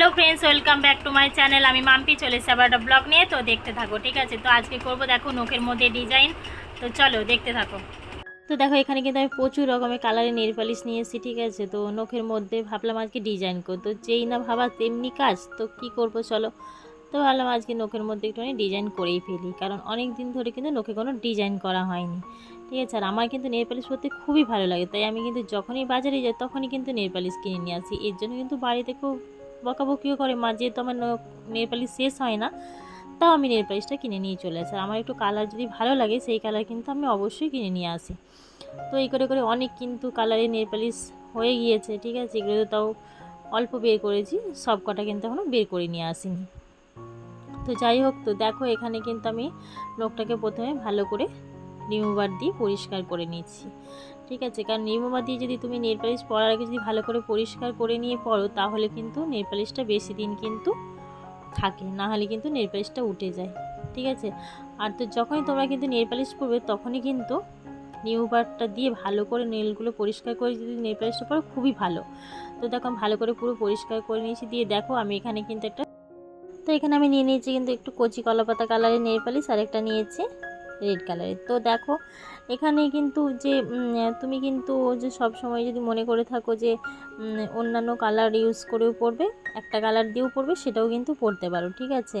Hello friends, welcome back to my channel. আমি মাম্পি, চলে এসেছি আবার একটা ব্লগ নিয়ে, তো দেখতে থাকো, ঠিক আছে? তো আজকে করব, দেখো, নখের মধ্যে ডিজাইন তো চলো, দেখতে থাকো। তো দেখো, এখানে কিন্তু আমি প্রচুর রকমের কালারের নেল পালিশ নিয়ে এসেছি, ঠিক আছে? তো নখের মধ্যে ভাবলাম আজকে ডিজাইন করো তো যেই না ভাবা, তেমনি কাজ। তো কি করব, চলো? তো ভাবলাম আজকে নখের মধ্যে একটুখানি ডিজাইন করেই ফেলি, কারণ অনেক দিন ধরে কিন্তু নখে কোনো ডিজাইন করা হয়নি, ঠিক আছে? আর আমার কিন্তু নেল পালিশ করতে খুবই ভালো লাগে। তাই আমি কিন্তু যখনই বাজারে যাই, তখনই কিন্তু নেল পালিশ কিনে নিয়ে আসি। এর জন্য কিন্তু বাড়িতে খুব বকাবকিও করে, মা যেহেতু আমার নেল পালিশ শেষ হয় না, তাও আমি নেল পালিশটা কিনে নিয়ে চলে আসি। আর আমার একটু কালার যদি ভালো লাগে, সেই কালার কিন্তু আমি অবশ্যই কিনে নিয়ে আসি। তো এই করে করে অনেক কিন্তু কালারের নেল পালিশ হয়ে গিয়েছে, ঠিক আছে? এগুলো তো তাও অল্প বের করেছি, সব কটা কিন্তু এখনও বের করে নিয়ে আসিনি। তো যাই হোক, তো দেখো এখানে কিন্তু আমি নখটাকে প্রথমে ভালো করে রিমুভার দিয়ে পরিষ্কার করে নিচ্ছি। ঠিক আছে? কারণ রিমুভার দিয়ে যদি তুমি নেল পালিশ পরার আগে যদি ভালো করে পরিষ্কার করে নিয়ে পড়ো, তাহলে কিন্তু নেল পালিশটা বেশি দিন কিন্তু থাকে। না হলে কিন্তু নেল পালিশটা উঠে যায়। ঠিক আছে? আর তো যখনই তোমরা কিন্তু নেল পালিশ করবে তখনই কিন্তু রিমুভারটা দিয়ে ভালো করে নেলগুলো পরিষ্কার করে যদি নেল পালিশটা পরো, খুবই ভালো। তো দেখো, আমি ভালো করে পুরো পরিষ্কার করে নিয়েছি। দিয়ে দেখো, আমি এখানে কিন্তু একটা তো এখানে আমি নিয়ে নিয়েছি কিন্তু একটু কচি কলাপাতা কালারের নেল পালিশ আর একটা নিয়েছি। রেড কালারের তো দেখো, এখানে কিন্তু যে তুমি কিন্তু যে সব সময় যদি মনে করে থাকো যে অন্যান্য কালার ইউজ করেও পড়বে একটা কালার দিয়েও পড়বে সেটাও কিন্তু পড়তে পারো, ঠিক আছে?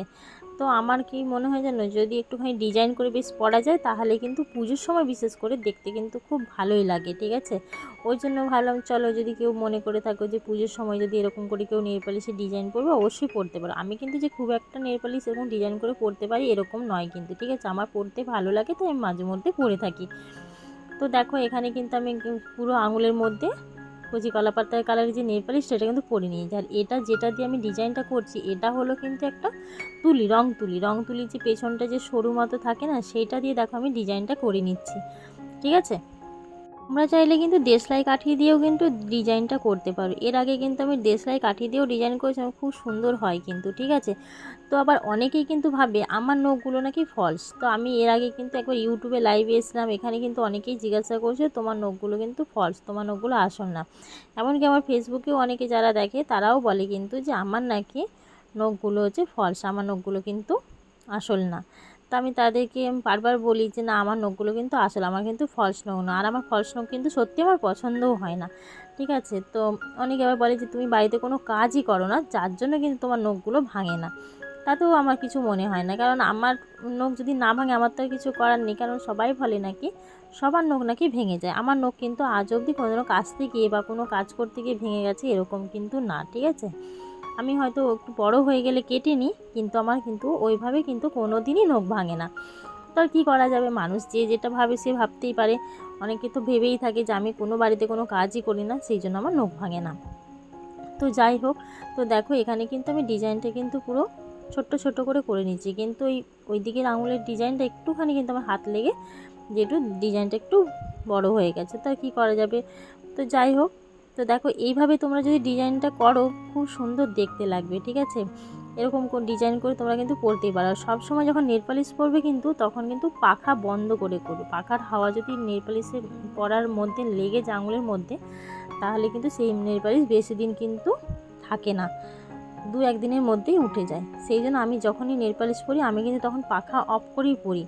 তো আমার কি মনে হয় জানো, যদি একটুখানি ডিজাইন করে বেশ পরা যায়, তাহলে কিন্তু পুজোর সময় বিশেষ করে দেখতে কিন্তু খুব ভালোই লাগে, ঠিক আছে? ওই জন্য ভাবলাম, চলো যদি কেউ মনে করে থাকো যে পুজোর সময় যদি এরকম করে কেউ নেপালিশে ডিজাইন করবে, অবশ্যই পড়তে পারো। আমি কিন্তু যে খুব একটা নেপালিশ এরকম ডিজাইন করে পড়তে পারি এরকম নয় কিন্তু, ঠিক আছে? আমার পড়তে ভালো লাগে তো আমি মাঝে মধ্যে পরে থাকি। তো দেখো, এখানে কিন্তু আমি পুরো আঙুলের মধ্যে কচি কলাপাতার কালারের যে নেল পালিশ, সেটা কিন্তু পরে নিয়েছি আর এটা যেটা দিয়ে আমি ডিজাইনটা করছি, এটা হলো কিন্তু একটা তুলি, রং তুলি। রং তুলির যে পেছনটা যে সরু মতো থাকে না, সেটা দিয়ে দেখো আমি ডিজাইনটা করে নিচ্ছি। ঠিক আছে? তোমরা চাইলে কিন্তু দেশলাই কাঠি দিয়েও কিন্তু ডিজাইনটা করতে পারো। এর আগে কিন্তু আমি দেশলাই কাঠি দিয়েও ডিজাইন করেছিলাম খুব সুন্দর হয় কিন্তু, ঠিক আছে? তো আবার অনেকেই কিন্তু ভাবে আমার নখগুলো নাকি ফলস তো আমি এর আগে কিন্তু একবার ইউটিউবে লাইভে এসেছিলাম, এখানে কিন্তু অনেকেই জিজ্ঞাসা করছে, তোমার নখগুলো কিন্তু ফলস তোমার নখগুলো আসল না? এমনকি আমার ফেসবুকেও অনেকে যারা দেখে, তারাও বলে কিন্তু যে, আমার নাকি নখগুলো হচ্ছে ফলস আমার নখগুলো কিন্তু আসল না। তো আমি তাদেরকে বারবার বলি যে, না, আমার নখগুলো কিন্তু আসলে, আমার কিন্তু ফলস নখ না আর আমার ফলস নখ কিন্তু সত্যি আমার পছন্দও হয় না, ঠিক আছে? তো অনেকে আবার বলে যে, তুমি বাড়িতে কোনো কাজই করো না, যার জন্য কিন্তু তোমার নখগুলো ভাঙে না। তাতেও আমার কিছু মনে হয় না, কারণ আমার নখ যদি না ভাঙে, আমার তো কিছু করার নেই, কারণ সবাই বলে নাকি সবার নখ নাকি ভেঙে যায়। আমার নখ কিন্তু আজ অবধি কোনো কাজতে গিয়ে বা কোনো কাজ করতে গিয়ে ভেঙে গেছে, এরকম কিন্তু না, ঠিক আছে? আমি হয়তো একটু বড় হয়ে গেলে কেটে নিই, কিন্তু আমার কিন্তু ওইভাবে কিন্তু কোনো দিনই নখ ভাঙে না। তো আর কী করা যাবে? মানুষ যে যেটা ভাবে সে ভাবতেই পারে। অনেকে তো ভেবেই থাকে যে আমি কোনো বাড়িতে কোনো কাজই করি না, সেই জন্য আমার নখ ভাঙে না। তো যাই হোক, তো দেখো এখানে কিন্তু আমি ডিজাইনটা কিন্তু পুরো ছোট্ট ছোট্ট করে করে নিচ্ছি কিন্তু ওই ওই দিকের আঙুলের ডিজাইনটা একটুখানি কিন্তু আমার হাত লেগে যে একটু ডিজাইনটা একটু বড় হয়ে গেছে, তো আর কী করা যাবে? তো যাই হোক তো দেখো, এইভাবে তোমরা যদি ডিজাইনটা করো, খুব সুন্দর দেখতে লাগবে, ঠিক আছে? এরকম কোন ডিজাইন করে তোমরা কিন্তু পরতেই পারো। সব সময় যখন নেল পালিশ পরবে কিন্তু, তখন কিন্তু পাখা বন্ধ করে করো পাখার হাওয়া যদি নেল পালিশে পরার মধ্যে, লেগে যায় আঙুলের মধ্যে, তাহলে কিন্তু সেই নেল পালিশ বেশি দিন কিন্তু থাকে না। দু একদিনের মধ্যেই উঠে যায়। সেই জন্য আমি যখনই নেল পালিশ পরি, আমি কিন্তু তখন পাখা অফ করেই পরি।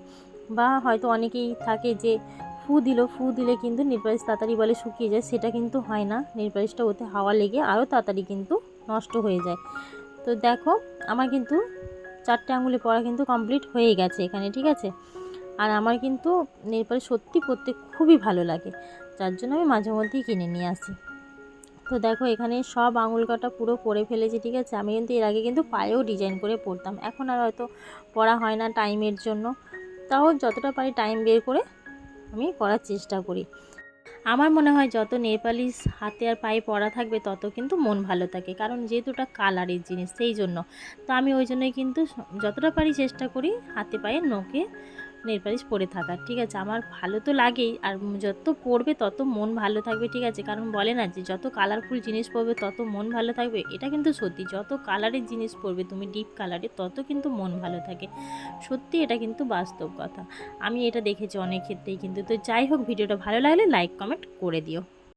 বা হয়তো অনেকেই থাকে যে ফু দিল, ফু দিলে কিন্তু নেল পালিশ তাড়াতাড়ি বলে শুকিয়ে যায়, সেটা কিন্তু হয় না। নেল পালিশটা ওতে হাওয়া লেগে আরও তাড়াতাড়ি কিন্তু নষ্ট হয়ে যায়। তো দেখো, আমার কিন্তু চারটে আঙুলে পড়া কিন্তু কমপ্লিট হয়ে গেছে এখানে, ঠিক আছে? আর আমার কিন্তু নেল পালিশ সত্যি পরতে খুবই ভালো লাগে, যার জন্য আমি মাঝে মধ্যেই কিনে নিয়ে আসি। তো দেখো, এখানে সব আঙুল কাটা পুরো পরে ফেলেছি, ঠিক আছে? আমি কিন্তু এর আগে কিন্তু পায়েও ডিজাইন করে পরতাম। এখন আর হয়তো পড়া হয় না টাইমের জন্য। তাও যতটা পারি টাইম বের করে আমি করার চেষ্টা করি। আমার মনে হয় যত নেপালিস হাতে আর পায়ে পড়া থাকবে, তত কিন্তু মন ভালো থাকে। কারণ যেহেতু ওটা কালারের জিনিস, সেই জন্য। তো আমি ওই জন্যই কিন্তু যতটা পারি চেষ্টা করি হাতে পায়ে, নখে নেল পালিশ পরে থাকার ঠিক আছে? আমার ভালো তো লাগেই আর যত পরবে তত মন ভালো থাকবে, ঠিক আছে? কারণ বলে না যে যত কালারফুল জিনিস পরবে তত মন ভালো থাকবে, এটা কিন্তু সত্যি। যত কালারের জিনিস পরবে তুমি ডিপ কালারে তত কিন্তু মন ভালো থাকে। সত্যি এটা কিন্তু বাস্তব কথা। আমি এটা দেখেছি অনেক ক্ষেত্রেই কিন্তু। তো যাই হোক, ভিডিওটা ভালো লাগলে লাইক কমেন্ট করে দিও।